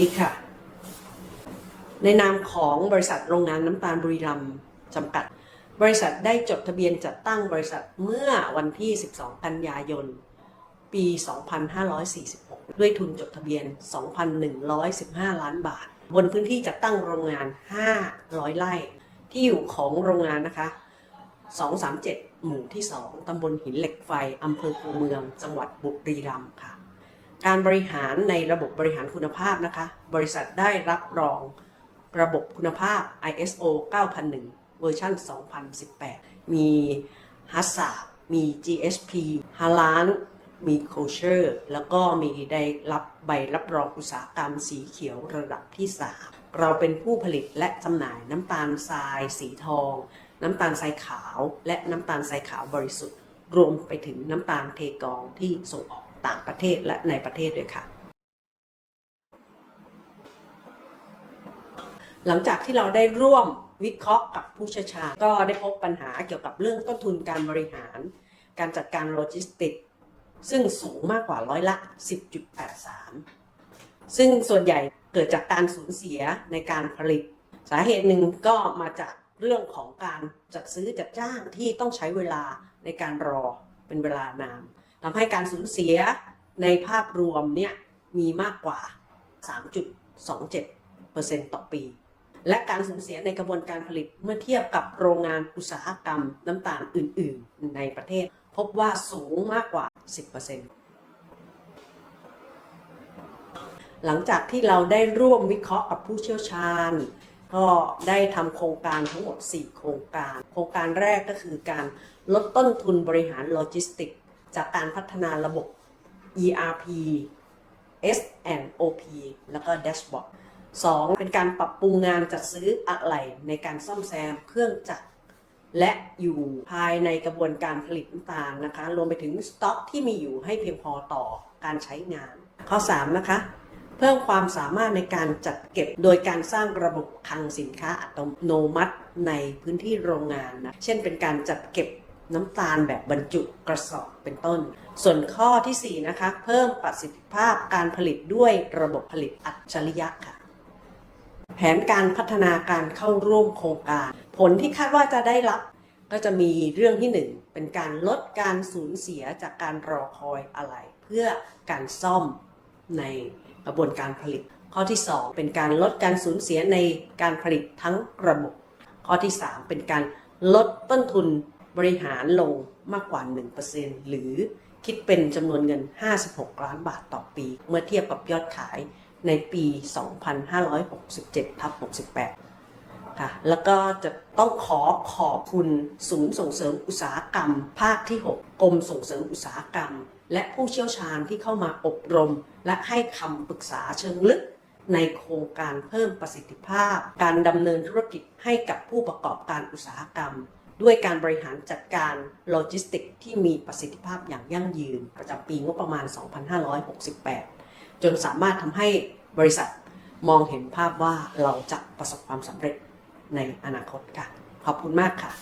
ดีค่ะ ในนามของบริษัทโรงงานน้ำตาลบุรีรัมย์จำกัด บริษัทได้จดทะเบียนจัดตั้งบริษัทเมื่อวันที่ 12 กันยายน ปี 2546 ด้วยทุนจดทะเบียน 2,115 ล้านบาท บนพื้นที่จัดตั้งโรงงาน 500 ไร่ ที่อยู่ของโรงงานนะคะ 237 หมู่ที่ 2 ตำบลหินเหล็กไฟ อำเภอคูเมือง จังหวัดบุรีรัมย์ค่ะ การบริหารในระบบบริหารคุณภาพนะคะ บริษัทได้รับรองระบบคุณภาพ ISO 9001 เวอร์ชัน2018 มีฮัสซามี GSP ฮาลานมีโคเชอร์แล้วก็มีได้รับใบรับรองอุตสาหกรรมสีเขียวระดับที่ 3 เราเป็นผู้ผลิตและจำหน่ายน้ำตาลทราย สีทอง น้ำตาลทรายขาว และน้ำตาลทรายขาวบริสุทธิ์ รวมไปถึงน้ำตาลเทกองที่ส่งออก ต่างประเทศและในประเทศด้วยค่ะ หลังจากที่เราได้ร่วมวิเคราะห์กับผู้เชี่ยวชาญก็ได้พบปัญหาเกี่ยวกับเรื่องต้นทุนการบริหาร การจัดการโลจิสติก ซึ่งสูงมากกว่าร้อยละ 10.83 ซึ่งส่วนใหญ่เกิดจากการสูญเสียในการผลิต สาเหตุหนึ่งก็มาจากเรื่องของการจัดซื้อจัดจ้างที่ต้องใช้เวลาในการรอเป็นเวลานาน ทำให้การสูญเสียในภาพรวมเนี่ยมีมากกว่า 3.27%ต่อปี และการสูญเสียในกระบวนการผลิตเมื่อเทียบกับโรงงานอุตสาหกรรมน้ำตาลอื่น ๆ ในประเทศ พบว่าสูงมากกว่า 10%หลังจากที่เราได้ร่วมวิเคราะห์กับผู้เชี่ยวชาญ ก็ได้ทำโครงการทั้งหมด 4 โครงการ โครงการแรกก็คือการลดต้นทุนบริหารโลจิสติก จากการพัฒนาระบบ ERP S&OP แล้วก็ Dashboard 2. เป็นการปรับปรุงงานจัดซื้ออะไหล่ในการซ่อมแซมเครื่องจักร และอยู่ภายในกระบวนการผลิตน้ำตาลนะคะ รวมไปถึงสต็อกที่มีอยู่ให้เพียงพอต่อการใช้งาน ข้อ 3 นะคะ เพิ่มความสามารถในการจัดเก็บโดยการสร้างระบบคลังสินค้าอัตโนมัติในพื้นที่โรงงานนะ เช่นเป็นการจัดเก็บ น้ำตาลแบบบรรจุกระสอบเป็นต้น ส่วนข้อทีสี่ 4 นะคะ เพิ่มประสิทธิภาพการผลิตด้วยระบบผลิตอัจฉริยะค่ะ แผนการพัฒนาการเข้าร่วมโครงการ ผลที่คาดว่าจะได้รับ ก็จะมีเรื่องที่หนึ่งเป็นการลดการสูญเสียจากการรอคอยอะไร เพื่อการซ่อมในกระบวนการผลิต ข้อที่ 2 เป็นการลดการสูญเสียในการผลิตทั้งระบบ ข้อที่ 3 เป็นการลดต้นทุน บริหารลงมากกว่า 1%หรือคิดเป็นจำนวนเงิน 56 ล้านบาทต่อปี เมื่อเทียบกับยอดขายในปี 2567ทับ68 ค่ะ แล้วก็จะต้องขอขอบคุณศูนย์ส่งเสริมอุตสาหกรรม ภาคที่ 6 กรมส่งเสริมอุตสาหกรรม และผู้เชี่ยวชาญที่เข้ามาอบรม และให้คำปรึกษาเชิงลึกในโครงการเพิ่มประสิทธิภาพ การดำเนินธุรกิจให้กับผู้ประกอบการอุตสาหกรรม ด้วยการบริหารจัดการโลจิสติกที่มีประสิทธิภาพอย่างยั่งยืน ประจำปีงบประมาณ 2568 จนสามารถทำให้บริษัทมองเห็นภาพว่าเราจะประสบความสำเร็จในอนาคตค่ะ ขอบคุณมากค่ะ